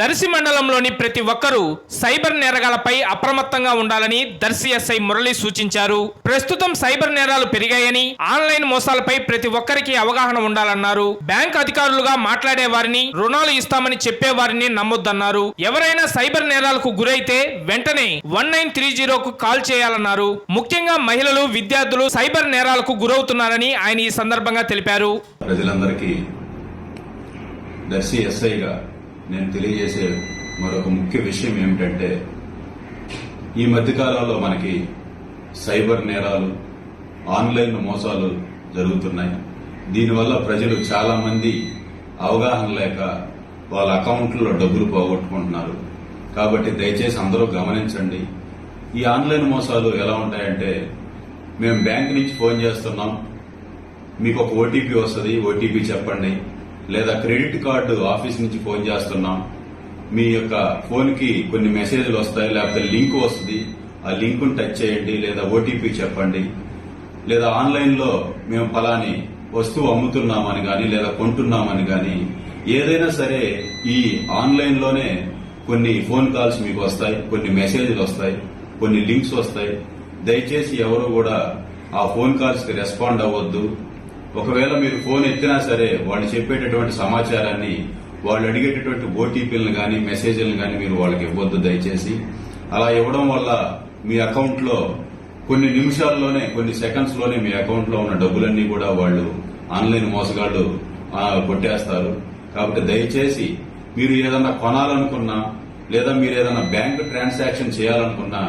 దర్శి మండలంలోని ప్రతి ఒక్కరూ సైబర్ నేరగాలపై అప్రమత్తంగా ఉండాలని దర్శి ఎస్ఐ మురళి సూచించారు. ప్రస్తుతం సైబర్ నేరాలు పెరిగాయని ఆన్లైన్ మోసాలపై ప్రతి ఒక్కరికి అవగాహన ఉండాలన్నారు. బ్యాంక్ అధికారులుగా మాట్లాడే వారిని రుణాలు ఇస్తామని చెప్పే వారిని నమ్మొద్దన్నారు. ఎవరైనా సైబర్ నేరాలకు గురైతే వెంటనే వన్ నైన్ త్రీ జీరోకు కాల్ చేయాలన్నారు. ముఖ్యంగా మహిళలు విద్యార్థులు సైబర్ నేరాలకు గురవుతున్నారని ఆయన ఈ సందర్భంగా తెలిపారు. ప్రజలందరికీ దర్శి ఎస్ఐగా నేను తెలియజేసే మరొక ముఖ్య విషయం ఏమిటంటే ఈ మధ్యకాలంలో మనకి సైబర్ నేరాలు ఆన్లైన్ మోసాలు జరుగుతున్నాయి. దీనివల్ల ప్రజలు చాలా మంది అవగాహన లేక వాళ్ళ అకౌంట్లో డబ్బులు పోగొట్టుకుంటున్నారు. కాబట్టి దయచేసి అందరూ గమనించండి. ఈ ఆన్లైన్ మోసాలు ఎలా ఉంటాయంటే మేము బ్యాంక్ నుంచి ఫోన్ చేస్తున్నాం. మీకు ఒక ఓటీపీ వస్తుంది ఓటీపీ చెప్పండి. లేదా క్రెడిట్ కార్డు ఆఫీస్ నుంచి ఫోన్ చేస్తున్నాం. మీ యొక్క ఫోన్కి కొన్ని మెసేజ్లు వస్తాయి లేకపోతే లింక్ వస్తుంది. ఆ లింక్ టచ్ చేయండి లేదా ఓటీపీ చెప్పండి. లేదా ఆన్లైన్లో మేము ఫలాని వస్తువు అమ్ముతున్నామని గాని లేదా కొంటున్నామని గాని ఏదైనా సరే ఈ ఆన్లైన్లోనే కొన్ని ఫోన్ కాల్స్ మీకు వస్తాయి కొన్ని మెసేజ్లు వస్తాయి కొన్ని లింక్స్ వస్తాయి. దయచేసి ఎవరు కూడా ఆ ఫోన్ కాల్స్కి రెస్పాండ్ అవ్వద్దు. ఒకవేళ మీరు ఫోన్ ఎత్తినా సరే వాళ్ళు చెప్పేటటువంటి సమాచారాన్ని వాళ్ళు అడిగేటటువంటి ఓటీపీలను కానీ మెసేజ్లను కానీ మీరు వాళ్ళకి ఇవ్వద్దు దయచేసి. అలా ఇవ్వడం వల్ల మీ అకౌంట్లో కొన్ని నిమిషాల్లోనే కొన్ని సెకండ్స్లోనే మీ అకౌంట్లో ఉన్న డబ్బులన్నీ కూడా వాళ్ళు ఆన్లైన్ మోసగాళ్ళు కొట్టేస్తారు. కాబట్టి దయచేసి మీరు ఏదన్నా కొనాలనుకున్నా లేదా మీరు ఏదైనా బ్యాంక్ ట్రాన్సాక్షన్ చేయాలనుకున్నా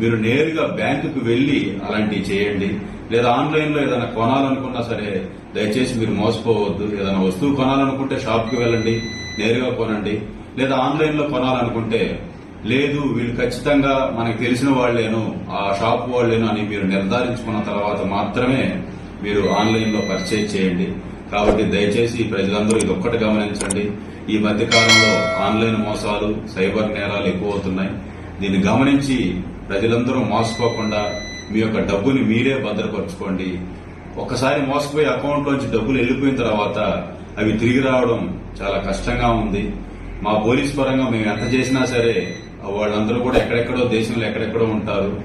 మీరు నేరుగా బ్యాంకుకు వెళ్ళి అలాంటివి చేయండి. లేదా ఆన్లైన్లో ఏదైనా కొనాలనుకున్నా సరే దయచేసి మీరు మోసపోవద్దు. ఏదైనా వస్తువు కొనాలనుకుంటే షాప్కి వెళ్ళండి నేరుగా కొనండి. లేదా ఆన్లైన్లో కొనాలనుకుంటే లేదు వీళ్ళు ఖచ్చితంగా మనకు తెలిసిన వాళ్ళేను ఆ షాప్ వాళ్ళేను అని మీరు నిర్ధారించుకున్న తర్వాత మాత్రమే మీరు ఆన్లైన్లో పర్చేజ్ చేయండి. కాబట్టి దయచేసి ప్రజలందరూ ఇది ఒక్కటి గమనించండి. ఈ మధ్య కాలంలో ఆన్లైన్ మోసాలు సైబర్ నేరాలు ఎక్కువ అవుతున్నాయి దీన్ని గమనించి ప్రజలందరూ మోసపోకుండా మీ యొక్క డబ్బుని మీరే భద్రపరచుకోండి. ఒకసారి మోసపోయి అకౌంట్లోంచి డబ్బులు వెళ్ళిపోయిన తర్వాత అవి తిరిగి రావడం చాలా కష్టంగా ఉంది. మా పోలీస్ పరంగా మేము ఎంత చేసినా సరే వాళ్ళందరూ కూడా ఎక్కడెక్కడో దేశంలో ఎక్కడెక్కడో ఉంటారు.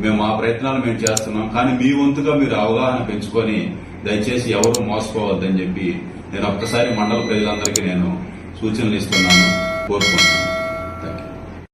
మేము మా ప్రయత్నాలు మేము చేస్తున్నాం. కానీ మీ వంతుగా మీరు అవగాహన పెంచుకొని దయచేసి ఎవరు మోసపోవద్దని చెప్పి నేను ఒక్కసారి మండల ప్రజలందరికీ నేను సూచనలు ఇస్తున్నాను. కోరుకుంటున్నాను.